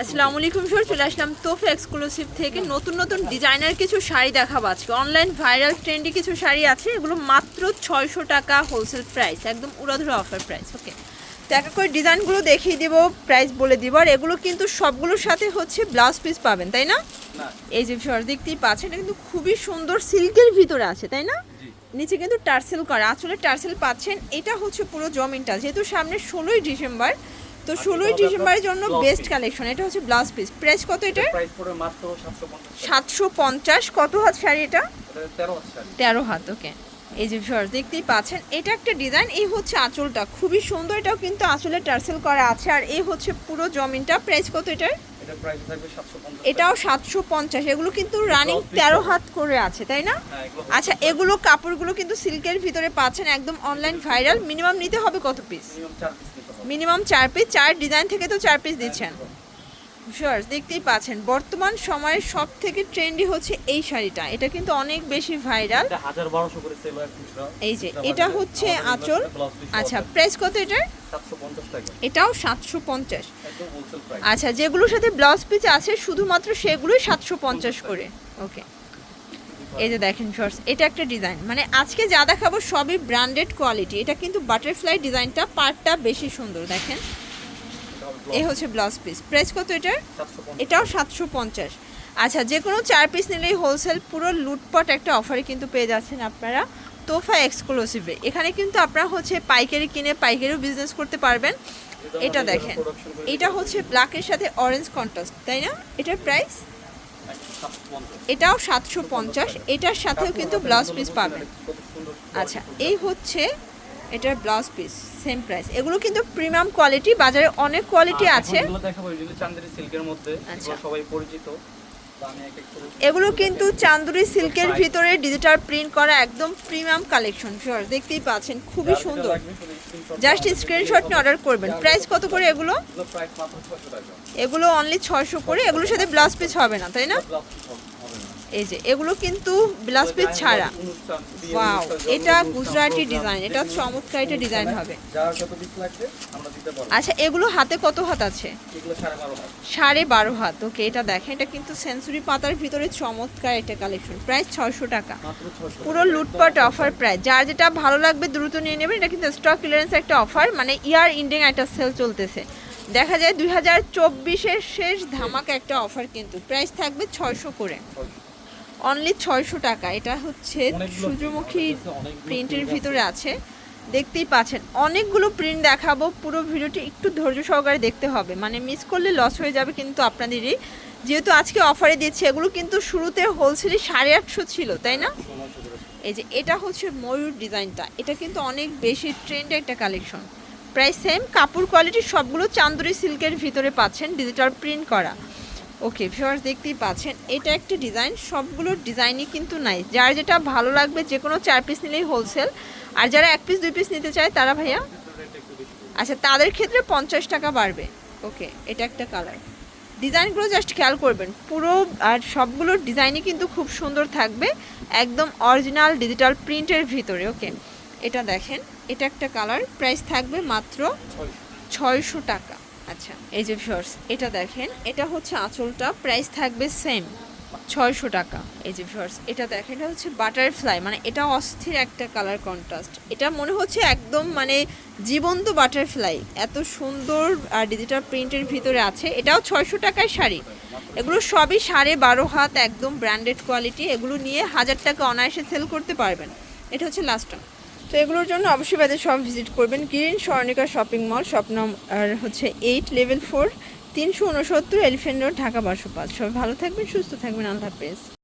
আসসালামু আলাইকুম স্যার চলে আসলাম তোফ এক্সক্লুসিভ থেকে। নতুন নতুন ডিজাইনার কিছু শাড়ি দেখাবো আজকে। অনলাইন ভাইরাল ট্রেন্ডি কিছু শাড়ি আছে এগুলো মাত্র ছয়শো টাকা হোলসেল প্রাইস একদম উড়াধুরা অফার প্রাইস ওকে তো এক করে ডিজাইনগুলো দেখিয়ে দিব প্রাইস বলে দিব আর এগুলো কিন্তু সবগুলোর সাথে হচ্ছে ব্লাউজ পিস পাবেন তাই না? এই যে সর দেখতেই পাচ্ছেন এটা কিন্তু খুবই সুন্দর সিল্কের ভিতরে আছে তাই না? নিচে কিন্তু টার্সেল করা আসলে টার্সেল পাচ্ছেন এটা হচ্ছে পুরো জমিনটা যেহেতু সামনে ষোলোই ডিসেম্বর তো ষোলোই ডিসেম্বরের জন্য বেস্ট কালেকশন এটা হচ্ছে ব্লাউজ পিস প্রাইস কত এটা প্রাইস পড়বে মাত্র 750 টাকা। সাতশো পঞ্চাশ কত হাত শাড়ি এটা? এটা 13 হাত শাড়ি। তেরো হাত ওকে এই যে ভিউয়ার্স দেখতেই পাচ্ছেন এটা একটা ডিজাইন এই হচ্ছে আঁচলটা। খুবই সুন্দর এটাও কিন্তু আঁচলে টার্সেল করা আছে আর এই হচ্ছে পুরো জমিনটা। প্রাইস কত এটার? এটা প্রাইস থাকবে 750 এটাও সাতশো পঞ্চাশ এগুলো কিন্তু রানিং তেরো হাত করে আছে তাই না? হ্যাঁ এগুলো আচ্ছা এগুলো কাপড়গুলো কিন্তু সিল্কের ভিতরে পাচ্ছেন একদম অনলাইন ভাইরাল মিনিমাম নিতে হবে কত পিস মিনিমাম 4 পিস নিতে হবে। মিনিমাম চার পিস চার ডিজাইন থেকে তো চার পিস দিচ্ছেন। শিওর দেখতেই পাচ্ছেন বর্তমান সময়ে সব থেকে ট্রেন্ডি হচ্ছে এই শাড়িটা। এটা কিন্তু অনেক বেশি ভাইরাল এটা 1200 করে সেল হয় খুচরা। এই যে এটা হচ্ছে আঁচল। আচ্ছা প্রাইস কত এটার? 750 টাকা। এটাও সাতশো পঞ্চাশ। আচ্ছা যেগুলোর সাথে ব্লাউজ পিস আছে শুধুমাত্র সেগুলোই সাতশো পঞ্চাশ করে। ওকে এই যে দেখেন শর্টস এটা একটা ডিজাইন মানে আজকে যা দেখাবো সবই ব্র্যান্ডেড কোয়ালিটি এটা কিন্তু বাটারফ্লাই ডিজাইনটা পার্টটা বেশি সুন্দর দেখেন। এই হচ্ছে ব্লাউজ পিস প্রাইস কত এটার? এটাও সাতশো পঞ্চাশ। আচ্ছা যে কোনো চার পিস নিলেই হোলসেল পুরো লুটপট একটা অফারে কিন্তু পেয়ে যাচ্ছেন আপনারা। তোফা এক্সক্লুসিভে এখানে কিন্তু আপনারা হচ্ছে পাইকারি কিনে পাইকারিও বিজনেস করতে পারবেন। এটা দেখেন। এটা হচ্ছে ব্ল্যাকের সাথে অরেঞ্জ কন্ট্রাস্ট তাই না? এটার প্রাইস এটাও সাতশো পঞ্চাশ। এটার সাথেও কিন্তু ব্লাউজ পিস পাবেন। আচ্ছা এই হচ্ছে এটার ব্লাউজ পিস সেম প্রাইস এগুলো কিন্তু প্রিমিয়াম কোয়ালিটি বাজারে অনেক কোয়ালিটি আছে। সিল্কের মধ্যে আচ্ছা। সবাই পরিচিত। এগুলো কিন্তু চান্দুরি সিল্কের ভিতরে ডিজিটাল প্রিন্ট করা একদম প্রিমিয়াম কালেকশন শিওর দেখতেই পাচ্ছেন খুবই সুন্দর। জাস্ট স্ক্রিনশট নিয়ে অর্ডার করবেন। প্রাইস কত করে এগুলো? এগুলো প্রাইস মাত্র 600 টাকা। এগুলো অনলি ছয়শো করে এগুলোর সাথে ব্লাউজ পিস হবে না তাই না? এই যে এগুলো কিন্তু ব্লাউজ পিস ছাড়া। ওয়াও এটা গুজরাটি ডিজাইন এটা চমৎকার একটা ডিজাইন হবে। দিতে পারব। আচ্ছা এগুলো হাতে কত হাত আছে? সাড়ে বারো হাত। ওকে এটা দেখেন এটা কিন্তু সেঞ্চুরি পাতার ভিতরে চমৎকার একটা কালেকশন প্রাইস ছয়শো টাকা। পুরো লুটপাট অফার প্রাইস যার যেটা ভালো লাগবে দ্রুত নিয়ে নেবেন এটা কিন্তু স্টক ক্লিয়ারেন্স একটা অফার মানে ইয়ার ইন্ডিং একটা সেল চলতেছে। দেখা যায় দুই হাজার চব্বিশের শেষ ধামাকা একটা অফার কিন্তু প্রাইস থাকবে ছয়শো করে। অনলি ছয়শো টাকা। এটা হচ্ছে সূর্যমুখী প্রিন্টের ভিতরে আছে। দেখতেই পাচ্ছেন অনেকগুলো প্রিন্ট দেখাবো। পুরো ভিডিওটি একটু ধৈর্য সহকারে দেখতে হবে। মানে মিস করলে লস হয়ে যাবে কিন্তু আপনাদেরই। যেহেতু আজকে অফারে দিচ্ছে এগুলো কিন্তু শুরুতে হোলসেলে সাড়ে আটশো ছিল তাই না? এই যে এটা হচ্ছে ময়ূর ডিজাইনটা। এটা কিন্তু অনেক বেশি ট্রেন্ড একটা কালেকশন প্রায় সেম কাপড় কোয়ালিটি সবগুলো চান্দুরি সিল্কের ভিতরে পাচ্ছেন ডিজিটাল প্রিন্ট করা। ওকে ভিউয়ার্স দেখতেই পাচ্ছেন, এটা একটা ডিজাইন সবগুলো ডিজাইনই কিন্তু নাই যার যেটা ভালো লাগবে যে কোনো চার পিস নিলেই হোলসেল আর যারা এক পিস দুই পিস নিতে চায়, তারা ভাইয়া? আচ্ছা তাদের ক্ষেত্রে পঞ্চাশ টাকা বাড়বে। ওকে এটা একটা কালার ডিজাইনগুলো জাস্ট খেয়াল করবেন, পুরো আর সবগুলো ডিজাইনই কিন্তু খুব সুন্দর থাকবে, একদম অরিজিনাল ডিজিটাল প্রিন্টের ভিতরে ওকে এটা দেখেন, এটা একটা কালার প্রাইস থাকবে মাত্র ছয়শো টাকা। আচ্ছা এই যে শর্টস এটা দেখেন, এটা হচ্ছে আঁচলটা প্রাইস থাকবে সেম ছয়শো টাকা। এই যে শর্টস এটা দেখেন, এটা হচ্ছে বাটারফ্লাই মানে এটা অস্থির একটা কালার কন্ট্রাস্ট এটা মনে হচ্ছে একদম মানে জীবন্ত বাটারফ্লাই এত সুন্দর আর ডিজিটাল প্রিন্টের ভিতরে আছে। এটাও ছয়শো টাকায় শাড়ি। এগুলো সবই সাড়ে বারো হাত, একদম ব্র্যান্ডেড কোয়ালিটি এগুলো নিয়ে হাজার টাকা অনায়াসে সেল করতে পারবেন। এটা হচ্ছে লাস্টটা তো এগুলোর জন্য অবশ্যই বাজার সব ভিজিট করবেন। Green, Swarnika shopping mall shop নম্বর হচ্ছে এইট লেভেল ফোর তিনশো উনসত্তর এলিফেন্ট রোড ঢাকা বারোশো পাঁচ। সবাই ভালো থাকবেন, সুস্থ থাকবেন। আল্লাহ হাফেজ।